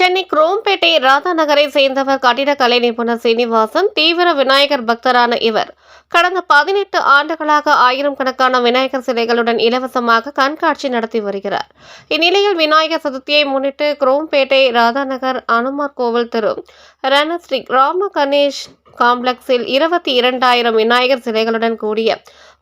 சென்னை குரோம்பேட்டை ராதா நகரை சேர்ந்தவர் கட்டிடக்கலை நிபுணர் சீனிவாசன் தீவிர விநாயகர் பக்தரான இவர். கடந்த பதினெட்டு ஆண்டுகளாக ஆயிரம் கணக்கான விநாயகர் சிலைகளுடன் இலவசமாக கண்காட்சி நடத்தி வருகிறார். இந்நிலையில் விநாயகர் சதுர்த்தியை முன்னிட்டு குரோம்பேட்டை ராதா நகர் அனுமார் கோவில் திரு ரணஸ்ரீ ராம கணேஷ் காம்ப்ளெக்ஸில் இருபத்தி இரண்டாயிரம் விநாயகர் சிலைகளுடன் கூடிய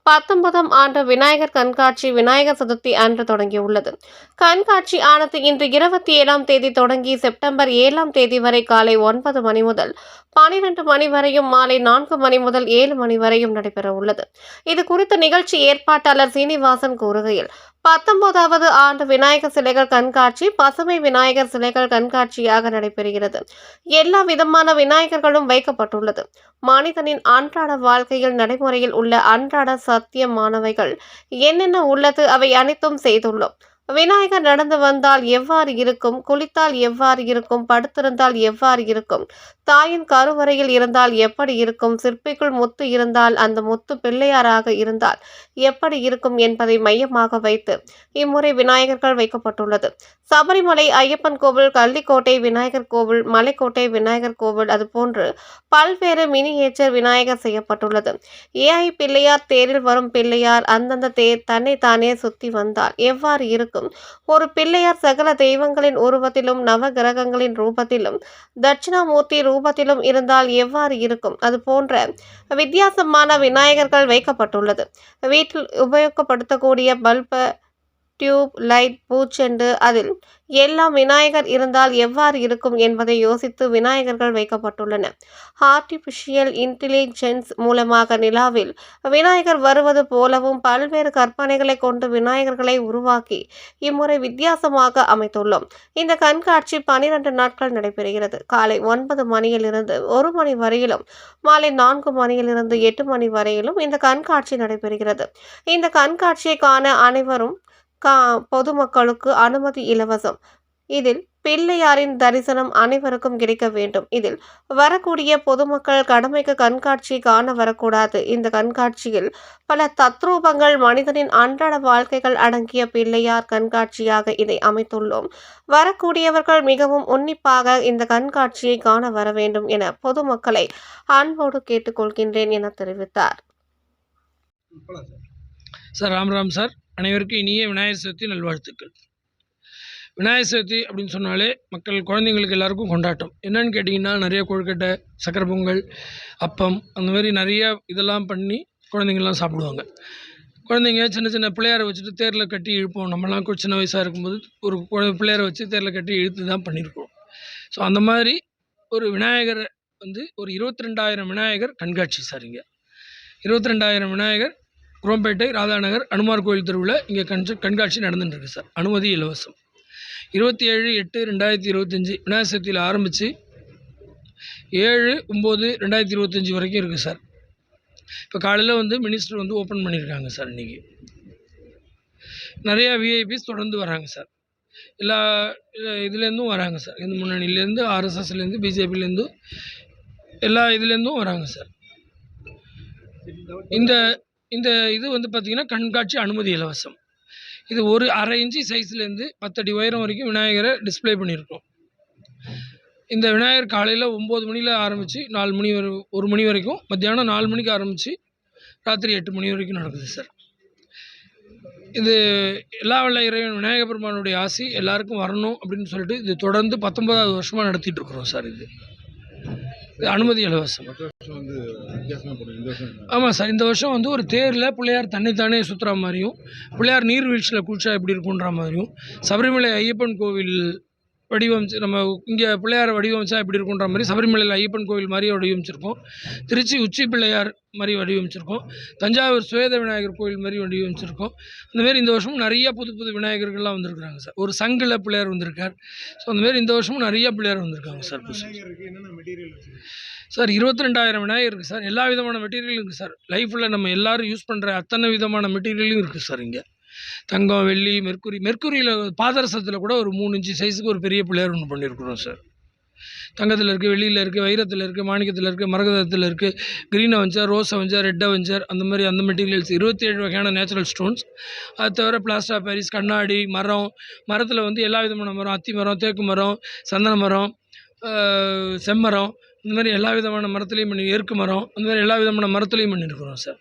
பத்தொன்பதாம் ஆண்டு விநாயகர் கண்காட்சி விநாயகர் சதுர்த்தி அன்று தொடங்கியுள்ளது. கண்காட்சி ஆனது இன்று இருபத்தி ஏழாம் தேதி தொடங்கி செப்டம்பர் ஏழாம் தேதி வரை காலை ஒன்பது மணி முதல் பனிரெண்டு மணி வரையும் மாலை நான்கு மணி முதல் ஏழு மணி வரையும் நடைபெற உள்ளது இது குறித்த நிகழ்ச்சி ஏற்பாட்டாளர் சீனிவாசன் கூறுகையில் பத்தொன்பதாவது ஆண்டு விநாயகர் சிலைகள் கண்காட்சி பசுமை விநாயகர் சிலைகள் கண்காட்சியாக நடைபெறுகிறது. எல்லா விதமான விநாயகர்களும் வைக்கப்பட்டுள்ளது. மனிதனின் அன்றாட வாழ்க்கையில் நடைமுறையில் உள்ள அன்றாட சத்தியமானவைகள். என்னென்ன உள்ளது? அவை அனைத்தும் செய்துள்ளோம். விநாயகர் நடந்து வந்தால் எவ்வாறு இருக்கும்? குளித்தால் எவ்வாறு இருக்கும்? படுத்திருந்தால் எவ்வாறு இருக்கும்? தாயின் கருவறையில் இருந்தால் எப்படி இருக்கும்? சிற்பிக்குள் முத்து இருந்தால் அந்த முத்து பிள்ளையாராக இருந்தால் எப்படி இருக்கும் என்பதை மையமாக வைத்து இம்முறை விநாயகர்கள் வைக்கப்பட்டுள்ளது. சபரிமலை ஐயப்பன் கோவில் கள்ளிக்கோட்டை விநாயகர் கோவில் மலைக்கோட்டை விநாயகர் கோவில் அது போன்று பல்வேறு மினியேச்சர் விநாயகர் செய்யப்பட்டுள்ளது. ஏஐ பிள்ளையார் தேரில் வரும் பிள்ளையார் அந்தந்த தேர் தன்னை தானே சுத்தி வந்தால் எவ்வாறு இருக்கும்? ஒரு பிள்ளையார் சகல தெய்வங்களின் உருவத்திலும் நவ கிரகங்களின் ரூபத்திலும் தட்சிணாமூர்த்தி ரூபத்திலும் இருந்தால் எவ்வாறு இருக்கும்? அது போன்ற வித்தியாசமான விநாயகர்கள் வைக்கப்பட்டுள்ளது. வீட்டில் உபயோகப்படுத்தக்கூடிய பல்ப டியூப் லைட் பூச்செண்டு அதில் எல்லாம் விநாயகர் இருந்தால் எவ்வாறு இருக்கும் என்பதை யோசித்து விநாயகர்கள் வைக்கப்பட்டுள்ளன ஆர்டிபிஷியல் இன்டெலிஜென்ஸ் மூலமாக நிலாவில் விநாயகர் வருவது போலவும் பல்வேறு கற்பனைகளை கொண்டு விநாயகர்களை உருவாக்கி இம்முறை வித்தியாசமாக அமைத்துள்ளோம். இந்த கண்காட்சி பனிரெண்டு நாட்கள் நடைபெறுகிறது. காலை ஒன்பது மணியிலிருந்து ஒரு மணி வரையிலும் மாலை நான்கு மணியிலிருந்து எட்டு மணி வரையிலும் இந்த கண்காட்சி நடைபெறுகிறது. இந்த கண்காட்சியை காண அனைவரும் கா பொதுமக்களுக்கு அனுமதி இலவசம். இதில் பிள்ளையாரின் தரிசனம் அனைவருக்கும் கிடைக்க வேண்டும். இதில் வரக்கூடிய பொதுமக்கள் கடமைக்கு கண்காட்சி காண வரக்கூடாது. இந்த கண்காட்சியில் பல தத்ரூபங்கள் மனிதனின் அன்றாட வாழ்க்கைகள் அடங்கிய பிள்ளையார் கண்காட்சியாக இதை அமைத்துள்ளோம். வரக்கூடியவர்கள் மிகவும் உன்னிப்பாக இந்த கண்காட்சியை காண வர வேண்டும் என பொதுமக்களை அன்போடு கேட்டுக்கொள்கின்றேன் என தெரிவித்தார். Sir Ram Ram sir. அனைவருக்கும் இனிய விநாயகர் சதுர்த்தி நல்வாழ்த்துக்கள். விநாயகர் சதுர்த்தி அப்படின்னு சொன்னாலே மக்கள் குழந்தைங்களுக்கு எல்லாருக்கும் கொண்டாட்டம். என்னன்னு கேட்டிங்கன்னா நிறைய கொழுக்கட்டை சக்கரை பொங்கல் அப்பம் அந்த மாதிரி நிறைய இதெல்லாம் பண்ணி குழந்தைங்கள்லாம் சாப்பிடுவாங்க. குழந்தைங்க சின்ன சின்ன பிள்ளையாரை வச்சுட்டு தேரில் கட்டி இழுப்போம். நம்மலாம் சின்ன வயசாக இருக்கும்போது ஒரு குழந்தை பிள்ளையாரை வச்சு தேரில் கட்டி இழுத்து தான் பண்ணியிருக்கோம் ஸோ அந்த மாதிரி ஒரு விநாயகரை வந்து ஒரு இருபத்தி ரெண்டாயிரம் விநாயகர் கண்காட்சி சார் இங்கே. இருபத்தி ரெண்டாயிரம் விநாயகர் குரோம்பேட்டை ராதாநகர் அனுமார் கோயில் தெருவில் இங்கே கண் கண்காட்சி நடந்துட்டுருக்கு சார். அனுமதி இலவசம். இருபத்தி ஏழு எட்டு ரெண்டாயிரத்தி இருபத்தஞ்சி விநாயகர் சதுர்த்தியில் ஆரம்பித்து ஏழு ஒம்பது ரெண்டாயிரத்தி இருபத்தஞ்சி வரைக்கும் இருக்குது சார். இப்போ காலையில் வந்து மினிஸ்டர் வந்து ஓப்பன் பண்ணியிருக்காங்க சார் இன்றைக்கி நிறையா விஐபிஸ் தொடர்ந்து வராங்க சார். எல்லா இதுலேருந்தும் வராங்க சார். இந்து முன்னணியிலேருந்து ஆர்எஸ்எஸ்லேருந்து பிஜேபிலேருந்து எல்லா இதுலேருந்தும் வராங்க சார். இந்த இந்த இது வந்து பார்த்திங்கன்னா கண்காட்சி அனுமதி இலவசம். இது ஒரு அரை இன்ச்சு சைஸ்லேருந்து பத்தடி உயரம் வரைக்கும் விநாயகரை டிஸ்ப்ளே பண்ணியிருக்கோம். இந்த விநாயகர் காலையில் ஒம்பது மணியில் ஆரம்பித்து நாலு மணி வரை ஒரு மணி வரைக்கும் மத்தியானம் நாலு மணிக்கு ஆரம்பித்து ராத்திரி எட்டு மணி வரைக்கும் நடக்குது சார். இது எல்லா வல்ல இறைவன் விநாயக பெருமானுடைய ஆசி எல்லாருக்கும் வரணும் அப்படின்னு சொல்லிட்டு இது தொடர்ந்து பத்தொன்பதாவது வருஷமாக நடத்திட்டு இருக்கிறோம் சார் இது. அனுமதி இலவசம். ஆமாம் சார் இந்த வருஷம் வந்து ஒரு தேரில் பிள்ளையார் தன்னைத்தானே சுற்றுற மாதிரியும் பிள்ளையார் நீர்வீழ்ச்சியில் குளிச்சா எப்படி இருக்குன்ற மாதிரியும் சபரிமலை ஐயப்பன் கோவில் வடிவமைச்சு நம்ம இங்கே பிள்ளையார் வடிவமைச்சா எப்படி இருக்குன்ற மாதிரி சபரிமலையில் ஐயப்பன் கோவில் மாதிரி வடிவமைச்சிருக்கோம். திருச்சி உச்சி பிள்ளையார் மாதிரி வடிவமைச்சிருக்கோம். தஞ்சாவூர் சுவேத விநாயகர் கோவில் மாதிரி வடிவமைச்சிருக்கோம். அந்த மாதிரி இந்த வருஷமும் நிறைய புது புது விநாயகர்கள்லாம் வந்திருக்கிறாங்க சார். ஒரு சங்கில் பிள்ளையார் வந்திருக்கார். ஸோ அந்த மாதிரி இந்த வருஷமும் நிறைய பிள்ளையார் வந்திருக்காங்க சார். சார் இருபத்தி ரெண்டாயிரம் விநாயகர் இருக்குது சார். எல்லா விதமான மெட்டீரியலும் இருக்குது சார். லைஃப்பில் நம்ம எல்லாரும் யூஸ் பண்ணுற அத்தனை விதமான மெட்டீரியலும் இருக்குது சார் இங்கே. தங்கம் வெள்ளி மெர்க்குரி. மெர்க்குரியில் பாதரசத்தில் கூட ஒரு மூணு இன்ச்சு சைஸுக்கு ஒரு பெரிய பிள்ளையார் ஒன்று பண்ணியிருக்கிறோம் சார். தங்கத்தில் இருக்குது வெள்ளியில் இருக்குது வைரத்தில் இருக்குது மாணிக்கத்தில் இருக்குது மரகதத்தில் இருக்குது green avenger rose avenger red avenger அந்த மாதிரி அந்த மெட்டீரியல்ஸ் இருபத்தி ஏழு வகையான நேச்சுரல் ஸ்டோன்ஸ் அது தவிர பிளாஸ்டர் ஆஃப் பாரிஸ் கண்ணாடி மரம். மரத்தில் வந்து எல்லா விதமான மரம். அத்தி மரம் தேக்கு மரம் சந்தன மரம் செம்மரம். இந்த மாதிரி எல்லா விதமான மரத்துலேயும் பண்ணி எருக்கு மரம். அந்த மாதிரி எல்லா விதமான மரத்துலேயும் பண்ணியிருக்கிறோம் சார்.